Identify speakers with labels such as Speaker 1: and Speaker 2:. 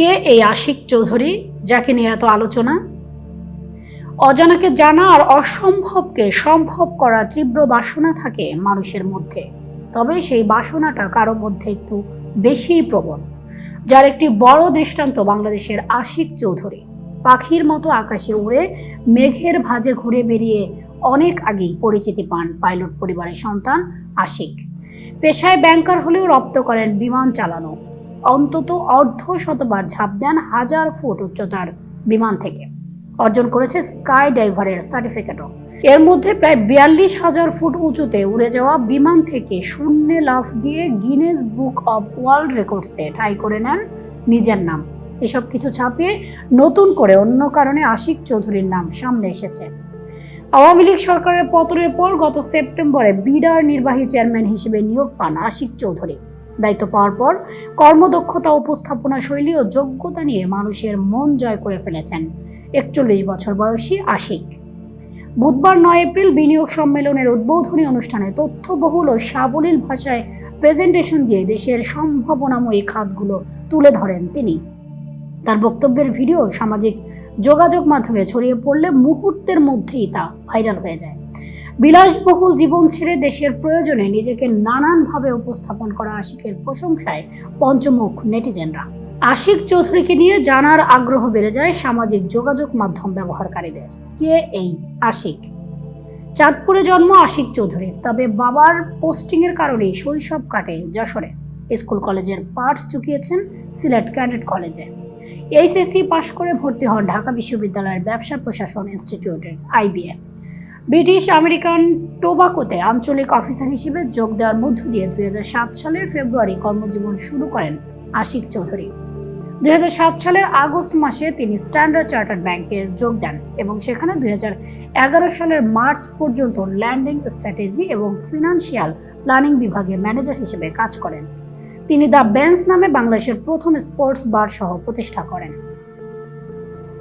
Speaker 1: কে এই আশিক চৌধুরী যাকে নিয়ে এত আলোচনা? অজানাকে জানা আর অসম্ভবকে সম্ভব করা তীব্র বাসনা থাকে মানুষের মধ্যে। তবে সেই বাসনাটা কারও মধ্যে একটু বেশিই প্রবল, যার একটি বড় দৃষ্টান্ত বাংলাদেশের আশিক চৌধুরী। পাখির মতো আকাশে উড়ে মেঘের ভাঁজে ঘুরে বেরিয়ে অনেক আগেই পরিচিতি পান পাইলট পরিবারের সন্তান আশিক। পেশায় ব্যাংকার হলেও রপ্ত করেন বিমান চালানো। অন্তত অর্ধ শতবার ঝাঁপ দেন হাজার ফুট উচ্চতার বিমান থেকে। অর্জন করেছে স্কাই ডাইভারের সার্টিফিকেটও। এর মধ্যে প্রায় বিয়াল্লিশ হাজার ফুট উঁচুতে উড়ে যাওয়া বিমান থেকে শূন্যে লাফ দিয়ে গিনেস বুক অব ওয়ার্ল্ড রেকর্ডসে ঠাই করে নেন নিজের নাম। এসব কিছু ছাপিয়ে নতুন করে অন্য কারণে আশিক চৌধুরীর নাম সামনে এসেছে। আওয়ামী লীগ সরকারের পতনের পর গত সেপ্টেম্বরে বিডার নির্বাহী চেয়ারম্যান হিসেবে নিয়োগ পান আশিক চৌধুরী। দায়িত্ব পাওয়ার পর কর্মদক্ষতা, উপস্থাপনা শৈলী ও যোগ্যতা নিয়ে মানুষের মন জয় করে ফেলেছেন একচল্লিশ বছর বয়সী আশিক। বুধবার নয় এপ্রিল বিনিয়োগ সম্মেলনের উদ্বোধনী অনুষ্ঠানে তথ্যবহুল ও সাবলীল ভাষায় প্রেজেন্টেশন দিয়ে দেশের সম্ভাবনাময়ী খাতগুলো তুলে ধরেন তিনি। তার বক্তব্যের ভিডিও সামাজিক যোগাযোগ মাধ্যমে ছড়িয়ে পড়লে মুহূর্তের মধ্যেই তা ভাইরাল হয়ে যায়। বিলাসবহুল জীবন ছেড়ে দেশের প্রয়োজনে নিজেকে নানানভাবে উপস্থাপন করা আশিকের প্রশংসায় পঞ্চমুখ নেটিজেনরা। আশিক চৌধুরীকে নিয়ে জানার আগ্রহ বেড়ে যায় সামাজিক যোগাযোগ মাধ্যম ব্যবহারকারীদের। কে এই আশিক? চাঁদপুরে জন্ম আশিক চৌধুরীর, তবে বাবার পোস্টিংয়ের কারণেই শৈশব কাটে যশোরে। স্কুল কলেজের পাঠ চুকিয়েছেন সিলেট ক্যাডেট কলেজে। এইচএসসি পাশ করে ভর্তি হন ঢাকা বিশ্ববিদ্যালয়ের ব্যবসা প্রশাসন ইনস্টিটিউটের আইবিএ। ব্রিটিশ আমেরিকান টোবাকোতে আঞ্চলিক অফিসার হিসেবে যোগ দেওয়ার মধ্য দিয়ে দুই হাজার সাত সালের ফেব্রুয়ারি কর্মজীবন শুরু করেন আশিক চৌধুরী। দুই হাজার সাত সালের আগস্ট মাসে তিনি স্ট্যান্ডার্ড চার্টার্ড ব্যাংকে যোগ দেন এবং সেখানে দুই হাজার এগারো সালের মার্চ পর্যন্ত ল্যান্ডিং স্ট্র্যাটেজি এবং ফিনান্সিয়াল প্ল্যানিং বিভাগে ম্যানেজার হিসেবে কাজ করেন। তিনি দ্য বেন্স নামে বাংলাদেশের প্রথম স্পোর্টস বার সহ প্রতিষ্ঠা করেন।